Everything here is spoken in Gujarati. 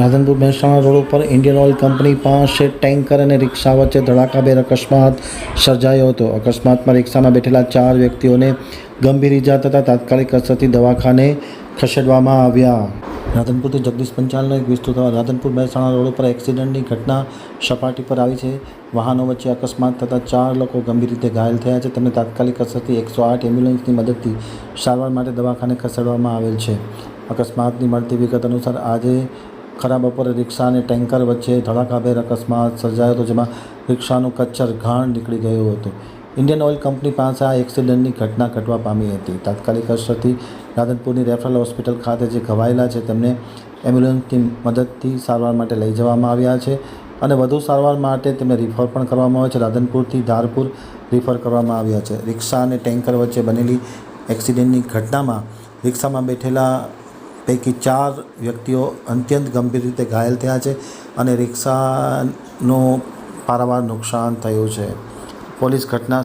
રાધનપુર મહેસાણા રોડ ઉપર ઇન્ડિયન ઓઇલ કંપની પાસે ટેન્કર અને રિક્ષા વચ્ચે ધડાકાભેર અકસ્માત સર્જાયો હતો. અકસ્માતમાં રિક્ષામાં બેઠેલા ચાર વ્યક્તિઓને ગંભીર ઇજા થતાં તાત્કાલિક અસરથી દવાખાને ખસેડવામાં આવ્યા. રાધનપુરથી જગદીશ પંચાલનો એક વિસ્તૃત. રાધનપુર મહેસાણા રોડ ઉપર એક્સિડન્ટની ઘટના સપાટી પર આવી છે. વાહનો વચ્ચે અકસ્માત થતાં ચાર લોકો ગંભીર રીતે ઘાયલ થયા છે. તેમને તાત્કાલિક અસરથી એકસો આઠ એમ્બ્યુલન્સની મદદથી સારવાર માટે દવાખાને ખસેડવામાં આવેલ છે. અકસ્માતની મળતી વિગત અનુસાર આજે ખરા બપોરે રિક્ષા અને ટેન્કર વચ્ચે ધડાકાભેર અકસ્માત સર્જાયો હતો, જેમાં રિક્ષાનું કચ્છર ઘાણ નીકળી ગયું હતું. ઇન્ડિયન ઓઇલ કંપની પાસે આ એક્સિડન્ટની ઘટના ઘટવા પામી હતી. તાત્કાલિક અસરથી રાધનપુરની રેફરલ હોસ્પિટલ ખાતે જે ઘવાયેલા છે, તેમને એમ્બ્યુલન્સની મદદથી સારવાર માટે લઈ જવામાં આવ્યા છે અને વધુ સારવાર માટે તેમને રિફર પણ કરવામાં આવે છે. રાધનપુરથી ધારપુર રિફર કરવામાં આવ્યા છે. રિક્ષા અને ટેન્કર વચ્ચે બનેલી એક્સિડન્ટની ઘટનામાં રિક્ષામાં બેઠેલા પૈકી ચાર વ્યક્તિઓ અત્યંત ગંભીર રીતે ઘાયલ થયા છે અને રિક્ષાનું પારાવાર નુકસાન થયું છે. પોલીસ ઘટના